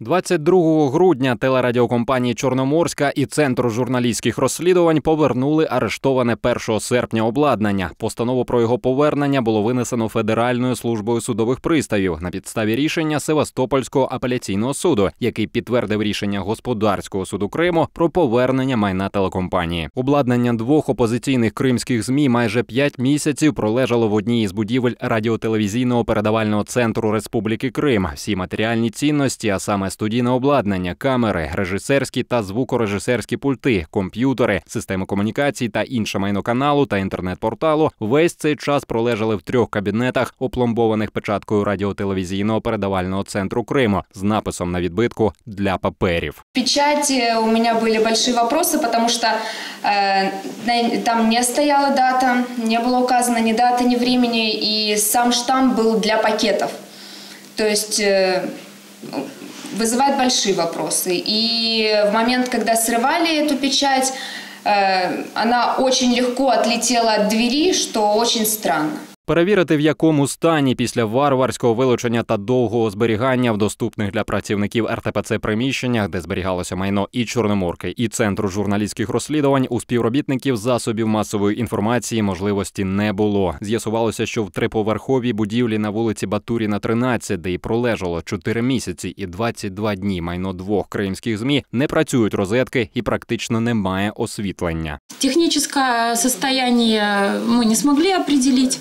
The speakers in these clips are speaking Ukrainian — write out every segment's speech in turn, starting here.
22 грудня телерадіокомпанії Чорноморська і Центру журналістських розслідувань повернули арештоване 1 серпня обладнання. Постанову про його повернення було винесено Федеральною службою судових приставів на підставі рішення Севастопольського апеляційного суду, який підтвердив рішення господарського суду Криму про повернення майна телекомпанії. Обладнання двох опозиційних кримських змі майже п'ять місяців пролежало в одній із будівель радіотелевізійного передавального центру Республіки Крим. Всі матеріальні цінності, а саме студійне обладнання, камери, режисерські та звукорежисерські пульти, комп'ютери, системи комунікацій та інше майно каналу та інтернет-порталу весь цей час пролежали в трьох кабінетах, опломбованих печаткою радіотелевізійного передавального центру Криму з написом на відбитку для паперів. печати у меня были большие вопросы, потому что э, на- там не стояла дата, не было указано ни даты, ни времени, и сам штамп был для пакетов. То есть э, ну, вызывает большие вопросы. И в момент, когда срывали эту печать, э, она очень легко отлетела от двери, что очень странно. Перевірити, в якому стані після варварського вилучення та довгого зберігання в доступних для працівників РТПЦ приміщеннях, де зберігалося майно і Чорноморки, і центру журналістських розслідувань у співробітників засобів масової інформації можливості не було. З'ясувалося, що в триповерховій будівлі на вулиці Батуріна, 13, де і пролежало 4 місяці і 22 дні майно двох кримських змі, не працюють розетки і практично немає освітлення. Техническое состояние мы не смогли определить.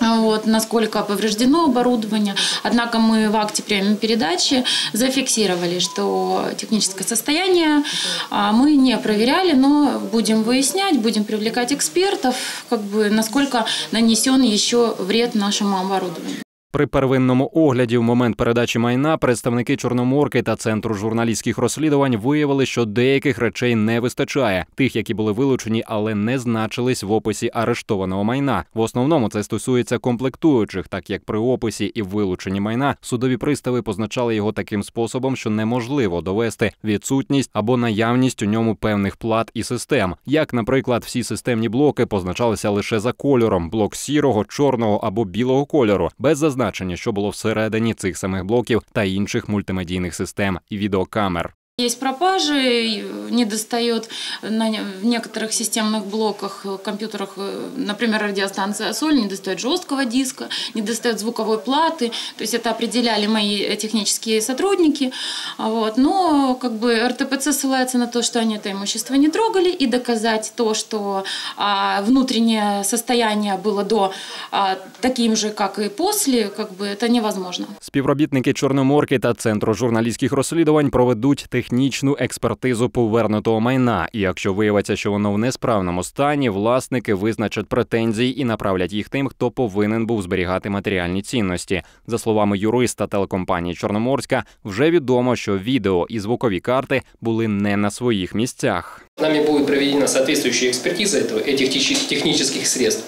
Вот, насколько повреждено оборудование. Однако мы в акте приема передачи зафиксировали, что техническое состояние а, мы не проверяли, но будем выяснять, будем привлекать экспертов, как бы, насколько нанесен еще вред нашему оборудованию. При первинному огляді в момент передачі майна представники Чорноморки та центру журналістських розслідувань виявили, що деяких речей не вистачає, тих, які були вилучені, але не значились в описі арештованого майна. В основному це стосується комплектуючих, так як при описі і вилученні майна судові пристави позначали його таким способом, що неможливо довести відсутність або наявність у ньому певних плат і систем. Як, наприклад, всі системні блоки позначалися лише за кольором: блок сірого, чорного або білого кольору, без зазначення, що було всередині цих самих блоків та інших мультимедійних систем і відеокамер. Есть пропажи, и не достает на не- в некоторых системных блоках, э, компьютерах, э, например, радиостанция «Соль», не достает жесткого диска, не достает звуковой платы. То есть это определяли мои э, технические сотрудники. А Вот. Но как бы РТПЦ ссылается на то, что они это имущество не трогали, и доказать то, что а, внутреннее состояние было до а, таким же, как и после, как бы это невозможно. Співробітники Чорноморки та центру журналістських розслідувань проведуть технічну експертизу повернутого майна. І якщо виявиться, що воно в несправному стані, власники визначать претензії і направлять їх тим, хто повинен був зберігати матеріальні цінності. За словами юриста телекомпанії Чорноморська, вже відомо, що відео і звукові карти були не на своїх місцях. Нами будет проведена соответствующая экспертиза этого, этих теч- технических средств.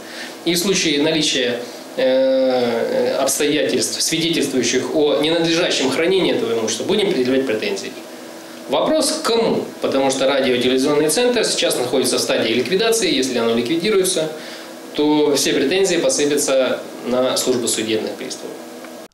И в случае наличия э, обстоятельств, свидетельствующих о ненадлежащем хранении этого имущества, будем предъявлять претензии. Вопрос к кому? Потому что радиотелевизионный центр сейчас находится в стадии ликвидации. Если оно ликвидируется, то все претензии посыпятся на службу судебных приставов.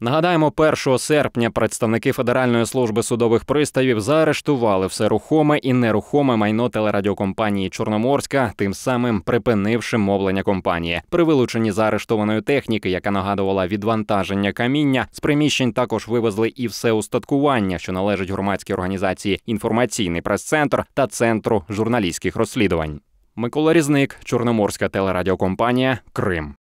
Нагадаємо, 1 серпня представники Федеральної служби судових приставів заарештували все рухоме і нерухоме майно телерадіокомпанії Чорноморська, тим самим припинивши мовлення компанії. При вилученні заарештованої техніки, яка нагадувала відвантаження каміння, з приміщень також вивезли і все устаткування, що належить громадській організації інформаційний прес-центр та центру журналістських розслідувань. Микола Різник, Чорноморська телерадіокомпанія, Крим.